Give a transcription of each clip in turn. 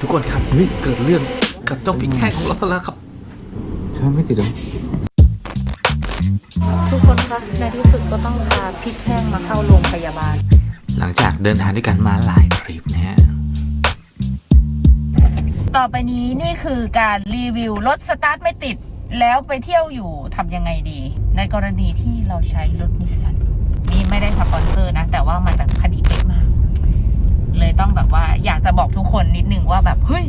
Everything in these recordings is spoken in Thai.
ทุกคนครับเกิดเรื่องกับเจ้าพริกแห้งของเราซะแล้วครับ ใช่ไม่ติดหรอทุกคนคะในที่สุดก็ต้องพาพริกแห้งมาเข้าโรงพยาบาล หลังจากเดินทางด้วยกันมาหลายทริปนะฮะ ต่อไปนี้นี่คือการรีวิวรถสตาร์ทไม่ติด แล้วไปเที่ยวอยู่ทำยังไงดี ในกรณีที่เราใช้รถนิสสันนี่ไม่ได้สปอนเซอร์นะ แต่ว่ามันแบบคดีเป๊ะมาก เลยต้องแบบว่า อยากจะบอกทุกคนนิดนึงว่าแบบเฮ้ย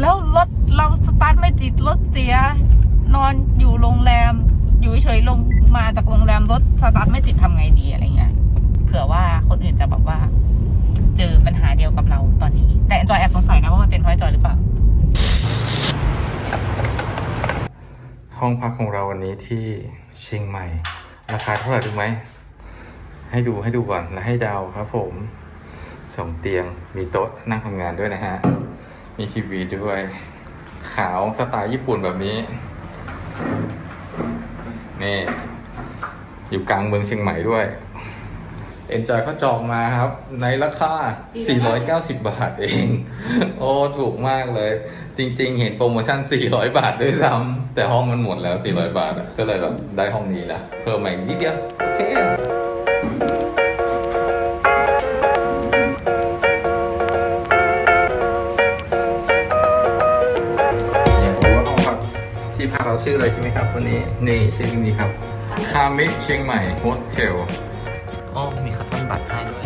แล้วรถเราสตาร์ทไม่ติดรถเสีย นอนอยู่โรงแรม อยู่เฉยๆลงมาจากโรงแรมรถสตาร์ทไม่ติดทำไงดีอะไรเงี้ยเผื่อว่าคนอื่นจะแบบว่า เจอปัญหาเดียวกับเราตอนนี้ แต่จอยแอบสงสัยนะว่ามันเป็นเพราะจอยหรือเปล่า ห้องพักของเราวันนี้ที่เชียงใหม่ ราคาเท่าไหร่รู้ไหม ให้ดูให้ดูก่อนแล้วให้ดาวครับผม สองเตียง มีโต๊ะนั่งทำงานด้วยนะฮะ มีทีวีด้วย ขาวสไตล์ญี่ปุ่นแบบนี้ นี่ อยู่กลางเมืองเชียงใหม่ด้วย เอ็นจอยเขาจองมาครับ ในราคา 490 บาทเอง โอ้ ถูกมากเลย จริง ๆ เห็นโปรโมชั่น 400 บาทด้วยซ้ำแต่ห้องมันหมดแล้ว 400 บาทก็เลยแบบได้ห้องนี้นะเพิ่มมาอีกนิดเดียวโอเค ชื่ออะไรใช่ไหมครับวันนี้นี่ชื่อนี้ครับคาเมะเชียงใหม่โฮสเทลอ๋อมีคัตตันบัตรให้ด้วย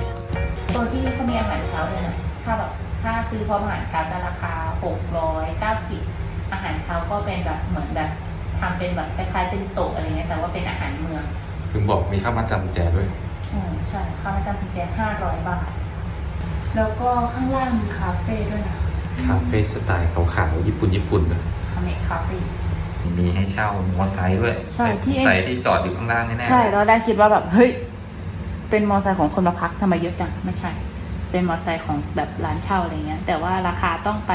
ตัวที่เขามีอาหารเช้าเลยนะถ้าแบบถ้าซื้อพร้อมอาหารเช้าจะราคา 690 อาหารเช้าก็เป็นแบบเหมือนแบบทำเป็นแบบคล้ายๆเป็นโต๊ะอะไรเงี้ยแต่ว่าเป็นอาหารเมืองถึงบอกมีค่ามัดจำแจด้วยอืมใช่ค่ามาจำกุญแจ500 บาท แล้วก็ข้างล่างมีคาเฟ่ด้วยนะคาเฟ่สไตล์ขาวๆญี่ปุ่นญี่ปุ่นเลยคาเมะคาเฟ่ มีให้เช่ามอไซค์ด้วยใช่ที่มอไซค์ที่จอดอยู่ข้างล่างแน่ๆใช่แล้วได้คิดว่าแบบเฮ้ย เป็นมอเตอร์ไซค์ของคนมาพักทำไมเยอะจังไม่ใช่ เป็นมอเตอร์ไซค์ของแบบร้านเช่าอะไรเงี้ย แต่ว่าราคาต้องไป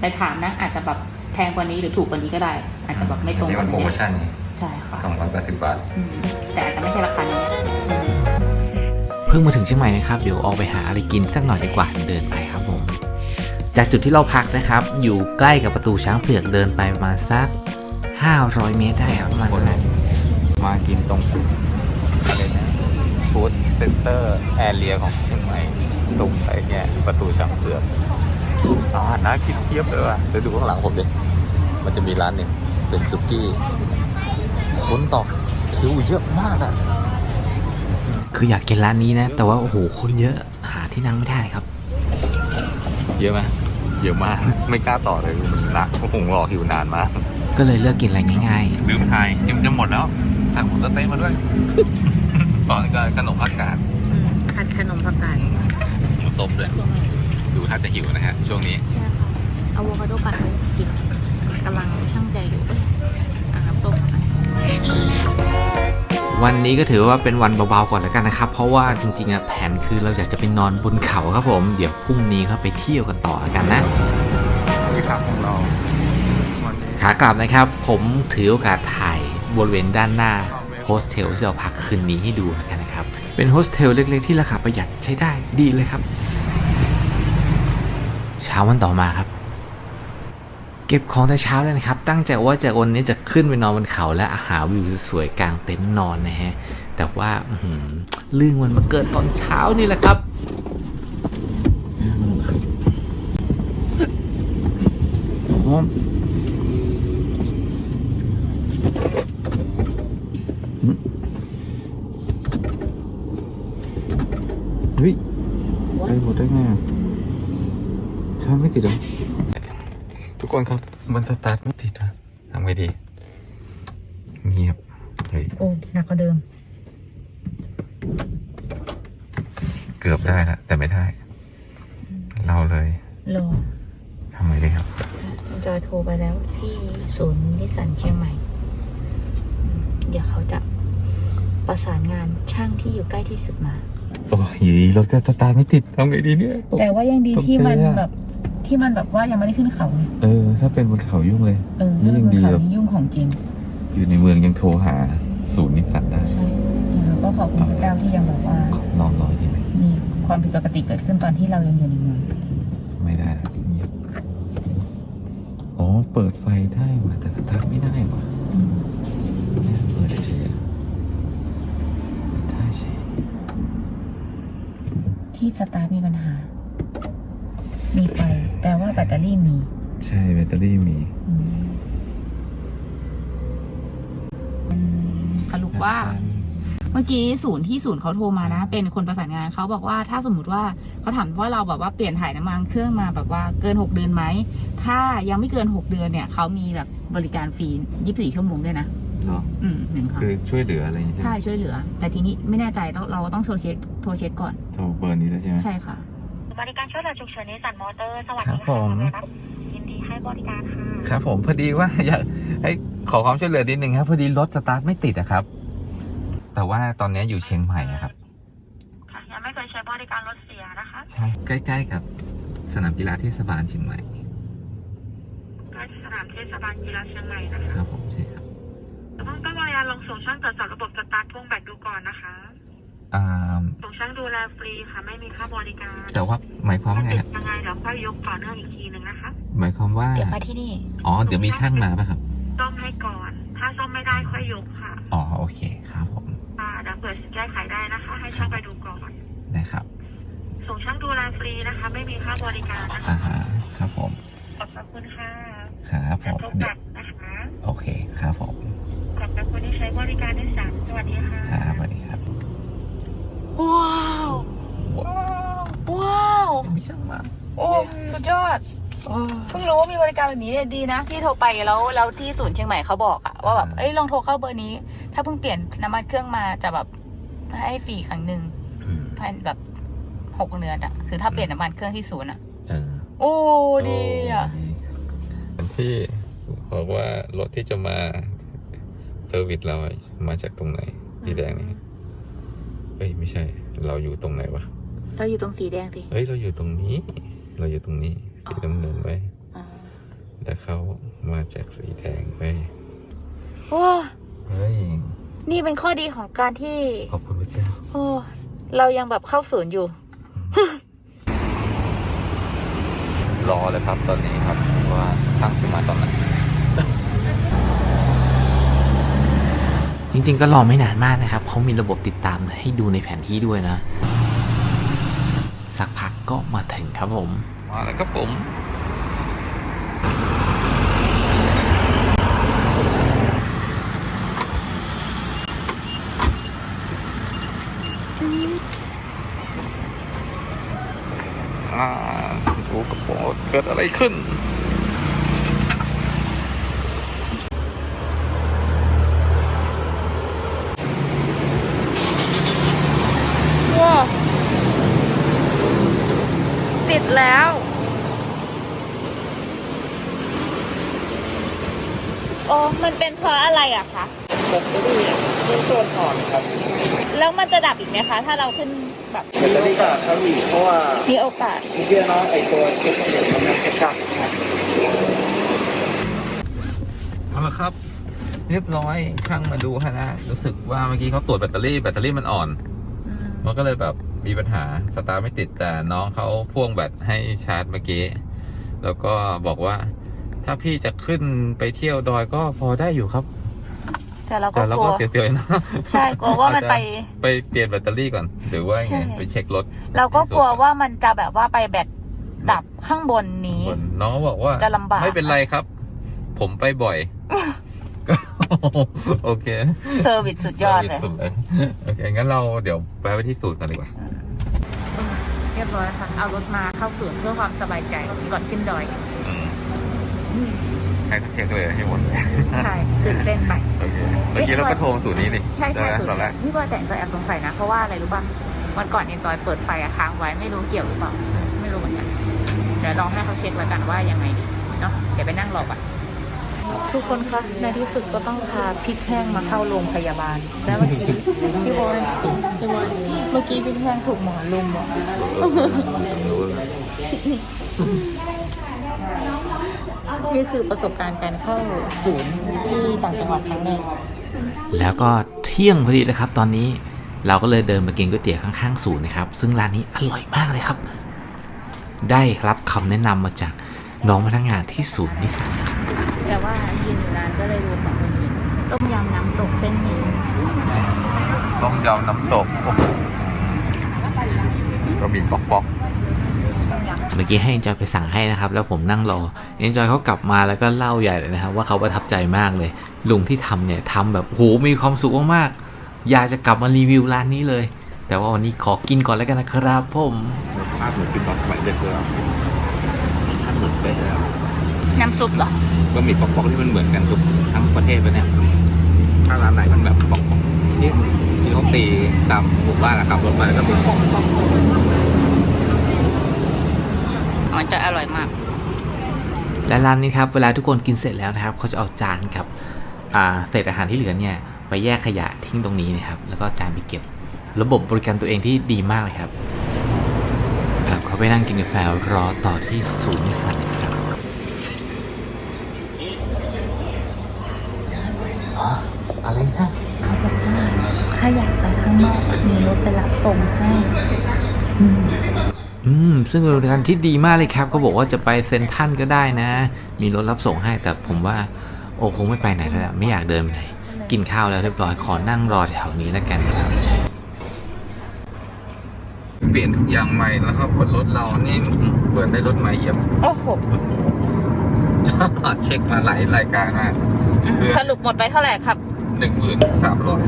ไปถามนะอาจจะแบบแพงกว่านี้หรือถูกกว่านี้ก็ได้ อาจจะแบบไม่ตรงนี่กัมันนโปรโมชั่นไงใช่ค่ะสองร้อยแปดสิบบาท อืมแต่อาจจะไม่ใช่ราคานี้อืม เพิ่งมาถึงเชียงใหม่นะครับ เดี๋ยวออกไปหาอะไรกินสักหน่อยดีกว่าเดินไปครับผม จากจุดที่เราพักนะครับ อยู่ใกล้กับประตูช้างเผือกเดินไปประมาณสัก 500 เมตรได้ครับประมาณนั้นมากินตรงอะไรนะฟู้ดเซ็นเตอร์แอเรียของเชียงใหม่ตรงไปแง่ประตูจำเผือกอาหารน่ากินเทียบเลยว่ะเดี๋ยวดูข้างหลังผมดิมันจะมีร้านหนึ่งเป็นซุกี้คนต่อคิวเยอะมากอะคืออยากกินร้านนี้นะ แต่ว่าโอ้โหคนเยอะหาที่นั่งไม่ได้ครับ เยอะไหม เยอะมาก ไม่กล้าต่อเลยมันหนักคงรอคิวนานมาก ก็เลยเลือกกินอะไรง่ายลืมถ่ายจิ้มจะหมดแล้วทางผมสเต้มาด้วย ตอนก็ขนมผักกาดอืมผัดขนมผักกาดหมูต้มด้วยดูถ้าจะหิวนะฮะ ช่วงนี้ใช่ค่ะอะโวคาโดปั่นเลยกินกำลังช่างใจอยู่เอ้ยอ่าน้ำต้มผักกาดๆ วันนี้ก็ถือว่าเป็นวันเบาๆก่อนแล้วกันนะครับ เพราะว่าจริงๆอะแผนคือเราอยากจะไปนอนบนเขาครับผม เดี๋ยวพรุ่งนี้เขาไปเที่ยวกันต่อแล้วกันนะที่พักของเราขากลับนะครับ ผมถือโอกาสถ่ายบริเวณด้านหน้าโฮสเทลที่เราพักคืนนี้ให้ดูแล้วกันนะครับ เป็นโฮสเทลเล็กๆที่ราคาประหยัดใช้ได้ดีเลยครับ เช้าวันต่อมาครับ เก็บของแต่เช้าเลยนะครับ ตั้งใจว่าจะวันนี้จะขึ้นไปนอนบนเขาและหาวิวสวยๆกลางเต็นท์นอนนะฮะ แต่ว่าอื้อหือเรื่องมันมาเกิดตอนเช้านี่แหละครับเฮ้ยได้หมดได้ไงอะชาร์จไม่ติดเหรอ ทุกคนครับ มันสตาร์ทไม่ติดอะทำไงดี เงียบเฮ้ยโอ้หนักกว่าเดิม เกือบได้แล้วแต่ไม่ได้ เราเลยรอทำไงดีครับจอยโทรไปแล้วที่ศูนย์นิสสันเชียงใหม่อืมเดี๋ยวเขาจะประสานงานช่างที่อยู่ใกล้ที่สุดมา โอ้ยอยู่ดีรถก็สตาร์ทไม่ติดทำไงดีเนี่ย แต่ว่ายังดีตกใจที่มันอะแบบ ที่มันแบบว่ายังไม่ได้ขึ้นเขาไงเออ ถ้าเป็นบนเขายุ่งเลย เออนี่ถ้ายังบนดีเขาแบบนี่ยุ่งของจริง อยู่ในเมืองยังโทรหาศูนย์นิสสันได้ใช่แล้วก็ขอบคุณพระเจ้าที่ยังแบบว่าลองรอยดีไหมมีความผิดปกติเกิดขึ้นตอนที่เรายังอยู่ในเมืองไม่ได้ละเปิดไฟได้ว่ะแต่สตาร์ทไม่ได้ว่ะเนี่ยเปิดเฉยๆเปิดได้สิที่สตาร์ทมีปัญหา มีไฟ แปลว่าแบตเตอรี่มี ใช่แบตเตอรี่มีสรุปว่า เมื่อกี้ศูนย์ที่ศูนย์เขาโทรมานะ เป็นคนประสานงานเขาบอกว่าถ้าสมมติว่าเขาถามว่าเราแบบว่าเปลี่ยนถ่ายน้ำมันเครื่องมาแบบว่าเกิน6เดือนไหม ถ้ายังไม่เกิน6เดือนเนี่ยเขามีแบบบริการฟรี24ชั่วโมงด้วยนะเหรออืมหนึ่งค่ะคือช่วยเหลืออะไรอย่างเงี้ยใช่ช่วยเหลือ แต่ทีนี้ไม่แน่ใจต้องเราต้องโทรเช็คโทรเช็คก่อนโทรเบอร์นี้แล้วใช่ไหมใช่ค่ะ บริการช่วยเหลือฉุกเฉินนิสสันมอเตอร์ สวัสครัดีบค่ะผมเลยนะยินดีให้บริการค่ะครับ ผมพอดีว่าอยากให้ขอความช่วยเหลือนิดนึงครับ พอดีรถสตาร์ทไม่ติดอะครับ แต่ว่าตอนนี้อยู่เชียงใหม่อะครับค่ะยังไม่เคยใช้บริการรถเสียนะคะ ใช่ใกล้ๆกับสนามกีฬาเทศบาลเชียงใหม่ใกล้สนามเทศบาลกีฬาเชียงใหม่นะคะครับผมใช่ครับต้องต้องวางยาลงส่งช่างตรวจสอบระบบสตาร์ทพ่วงแบตดูก่อนนะคะ อ่าส่งช่างดูแลฟรีค่ะไม่มีค่าบริการแต่ว่าหมายความว่าถ้าไงติคดรับยังไงเดี๋ยวค่อยยกต่อเนื่องอีกทีหนึ่งนะคะ หมายความว่า เดี๋ยวมาที่นี่ อ๋อ เดี๋ยวมีช่างมาป่ะครับ ซ่อมให้ก่อน ถ้าซ่อมไม่ได้ค่อยยกค่ะ อ๋อ โอเคครับผม อ่าเดี๋ยวเปิดแก้ไขได้นะคะ ให้ช่างไปดูก่อน นะครับ ส่งช่างดูแลฟรีนะคะ ไม่มีค่าบริการนะอ่าคะฮะครับผม ขอบพระคุณค่ะครับผกระมทบเดี๋ยบัวตรนะคะ โอเคครับผม ขอบพระคุณที่ใช้บริการนิสสันสวัสดีค่ะ ครับสวัสดีครับ ว้าวว้าวว้าวยังมีช่างมาโอ้สุดยอดเพิ่งรู้ว่ามีบริการแบบนี้เนี่ยดีนะ ที่โทรไปแล้วแล้วที่ศูนย์เชียงใหม่เขาบอกอะว่าแบบเอ้ยลองโทรเข้าเบอร์นี้ ถ้าเพิ่งเปลี่ยนน้ำมันเครื่องมาจะแบบให้ฟรีครั้งหนึ่งอืมภายในแบบหกเดือนอะคือถ้าเปลี่ยนน้ำมันเครื่องที่ศูนย์อะเออโอ้ดีอะที่บอกว่ารถที่จะมาเซอร์วิสเรามาจากตรงไหนสีแดงนี่ เอ้ยไม่ใช่ เราอยู่ตรงไหนวะ เราอยู่ตรงสีแดงสิ เอ้ยเราอยู่ตรงนี้ เราอยู่ตรงนี้สีน้ำเงินไว้อ๋อแต่เขามาจากสีแดงไปว้าเฮ้ย นี่เป็นข้อดีของการที่ ขอบคุณพระเจ้า โอ้ เรายังแบบเข้าศูนย์อยู่ รอเลยครับตอนนี้ครับว่าช่างจะมาตอนไหน จริง ๆ ก็รอไม่นานมากนะครับเขามีระบบติดตามให้ดูในแผนที่ด้วยนะ สักพักก็มาถึงครับผม มาแล้วครับผมอ่าดูกระโปรงรถเกิดอะไรขึ้น ว้าติด แล้ว โอ้มันเป็นเพราะอะไรอะคะแบตเตอรี่เริ่มต้นอ่อนครับแล้วมันจะดับอีกไหมคะ ถ้าเราขึ้นแบบมีโอกาสครับพี่เพราะว่ามีโอกาสเมื่อกี้น้องไอตัวเช็คระบบมันยังเช็คดับนะครับเอาละครับ เรียบร้อยช่างมาดูให้นะรู้สึกว่าเมื่อกี้เขาตรวจแบตเตอรี่แบตเตอรี่มันอ่อน มันก็เลยแบบมีปัญหาสตาร์ทไม่ติดแต่น้องเขาพ่วงแบตให้ชาร์จเมื่อกี้ แล้วก็บอกว่า ถ้าพี่จะขึ้นไปเที่ยวดอยก็พอได้อยู่ครับ แต่เราก็แต่เรากลัก็ว เตียวๆนะใช่กลัวว่ามันไปไปเปลี่ยนแบตเตอรี่ก่อน หรือว่าไงใช่ ไปเช็ครถเราก็กลัวว่ามันจะแบบว่าไปแบตดับข้างบนนี้ บนน้องบอกว่าจะลำบาก ไม่เป็นไรครับ ผมไปบ่อยก็ โอเคเซอร์วิสสุดยอดเลย สุดเลยโอเค งั้นเราเดี๋ยวไปไปที่สูตรกันดีกว่า เรียบร้อยค่ะ เอารถมาเข้าศูนย์เพื่อความสบายใจก่อนขึ้นดอยให้เขาเช็คเลยให้หมดใช่ตื่นเต้นไป โอเค เมื่อกี้เราก็โทรสูตรนี้ดิใช่ใช่ไหมศูนตอนแรกย์นี่ว่าแต่เอ็นจอยแอบสงสัยนะ เพราะว่าอะไรรู้ป่ะ วันก่อนเอ็นจอยเปิดไฟอะค้างไว้ไม่รู้เกี่ยวหรือเปล่า ไม่รู้เหมือนกัน เดี๋ยวลองให้เขาเช็คแล้วกันว่ายังไงดี เนาะ เดี๋ยวไปนั่งรอก่อน ทุกคนคะในที่สุดก็ต้องพาพริกแห้งมาเข้าโรงพยาบาลแล้วเมื่อกี้พี่บอยพี่บอยเมื่อกี้พริกแห้งถูกหมอลุมอะนี่คือประสบการณ์การเข้าศูนย์ที่ต่างจังหวัดครั้งแรกแล้วก็เที่ยงพอดีเลยครับ ตอนนี้เราก็เลยเดินมากินก๋วยเตี๋ยวข้างๆศูนย์นะครับ ซึ่งร้านนี้อร่อยมากเลยครับ ได้รับคำแนะนำมาจากน้องพนักงานที่ศูนย์นิสสันครับ แต่ว่ายืนอยู่นานก็เลยดูของคนอื่นต้มยำน้ำตกเส้นนี้ต้มยำน้ำตกก็มีป๊อกป๊อกเมื่อกี้ให้เอ็นจอยไปสั่งให้นะครับ แล้วผมนั่งรอเอ็นจอยเขากลับมาแล้วก็เล่าใหญ่เลยนะครับ ว่าเขาประทับใจมากเลย ลุงที่ทำเนี่ยทำแบบโหมีความสุขมากๆอยากจะกลับมารีวิวร้านนี้เลย แต่ว่าวันนี้ขอกินก่อนแล้วกันนะครับผมภาพเหมือนกินป๊อกสมัยเด็กเลยภาพเหมือนเป๊ะเลยน้ำ ซุปเหรอก็มีป๊อกป๊อกที่มันเหมือนกันทุกทั้งประเทศไปเนี่ยถ้าร้านไหนมันแบบป๊อกป๊อกที่ที่เขาตีตามหมู่บ้านนะครับรถมาแล้วก็มีป๊อกป๊อกมันจะอร่อยมาก และร้านนี้ครับเวลาทุกคนกินเสร็จแล้วนะครับเขาจะเอาจานกับอ่าเศษอาหารที่เหลือเนี่ยไปแยกขยะทิ้งตรงนี้นะครับ แล้วก็เอาจานไปเก็บ ระบบบริการตัวเองที่ดีมากเลยครับกลับเขาไปนั่งกินกาแฟรอต่อที่ศูนย์นิสสันครับฮะ อะไรนะถ้าอยากไปข้างนอกมีรถไปรับส่งให้อืมซึ่งเป็นบริการที่ดีมากเลยครับเขาบอกว่าจะไปเซ็นทรัลก็ได้นะ มีรถรับส่งให้แต่ผมว่า โอ้คงไม่ไปไหนแล้วล่ะไม่อยากเดินไปไหนกินข้าวแล้วเรียบร้อยขอนั่งรอแถวนี้แล้วกันครับ เปลี่ยนทุกอย่างใหม่แล้วครับบนรถเรานี่เปิดได้รถใหม่เอี่ยมโอ้โหเช็คมาหลายรายการมากเพื่อสรุปหมดไปเท่าไหร่ครับ หนึ่งหมื่นสามร้อย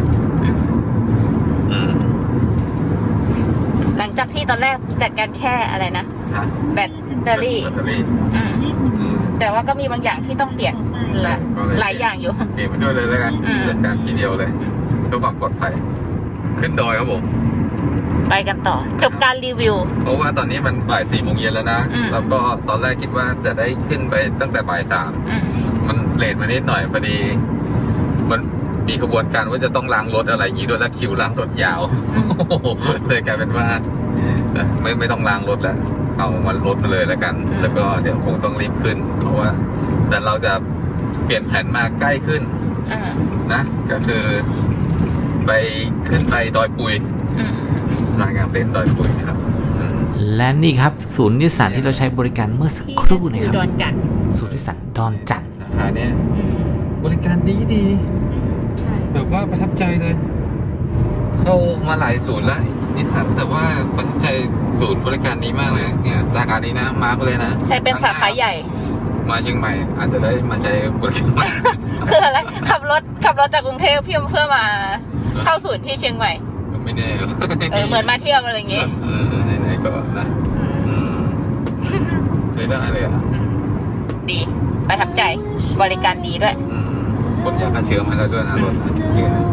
หลังจากที่ตอนแรกจัดการแค่อะไรนะฮะแบตเตอรี่ แบตเตอรี่อืมอืมแต่ว่าก็มีบางอย่างที่ต้องเปลี่ยนหลายก็เลยหลายอย่างอยู่เปลี่ยนไปด้วยเลยแล้วกันอืมจัดการทีเดียวเลยเพื่อความปลอดภัย ขึ้นดอยครับผมไปกันต่อ จบการรีวิว เพราะว่าตอนนี้มันบ่ายสี่โมงเย็นแล้วนะอืมแล้วก็ตอนแรกคิดว่าจะได้ขึ้นไปตั้งแต่บ่ายสามอืมมันเลทมานิดหน่อยพอดี มัน มีขบวนการว่าจะต้องล้างรถอะไรอย่างนี้ด้วยแล้วคิวล้างรถยาวเลยกลายเป็นว่าไม่ไม่ต้องล้างรถแล้วเอามันรถมาเลยแล้วกันอืมแล้วก็เดี๋ยวคงต้องรีบขึ้น เพราะว่า แต่เราจะเปลี่ยนแผนมาใกล้ขึ้นอืมนะ ก็คือไปขึ้นไปดอยปุยอืมร้านกลางเต็นท์ดอยปุยครับอืมและนี่ครับ ศูนย์นิสสันที่เราใช้บริการเมื่อสักครู่นะครับดอนจันทร์ศูนย์นิสสันดอนจันทร์สาขาเนี้ยอืมบริการดีดีใช่ แบบว่าประทับใจเลย เข้ามาหลายศูนย์แล้วนิสสันแต่ว่าประทับใจศูนย์บริการดีมากเลยเนี่ยสาขานี้นะมาร์กเลยนะใช่เป็นสาขาใหญ่ มาเชียงใหม่ อาจจะได้มาใช้บริการใหม่คืออะไรขับรถขับรถจากกรุงเทพเพื่อเพื่อมาเข้าศูนย์ที่เชียงใหม่ไม่แน่เออเหมือนมาเที่ยวอะไรอย่างงี้เออไหนๆก็นะอืมใช้ได้เลยอะดีประทับใจบริการดีด้วย อืมคนอยากฆ่าเชื้อมาแล้วด้วยนะรถนะ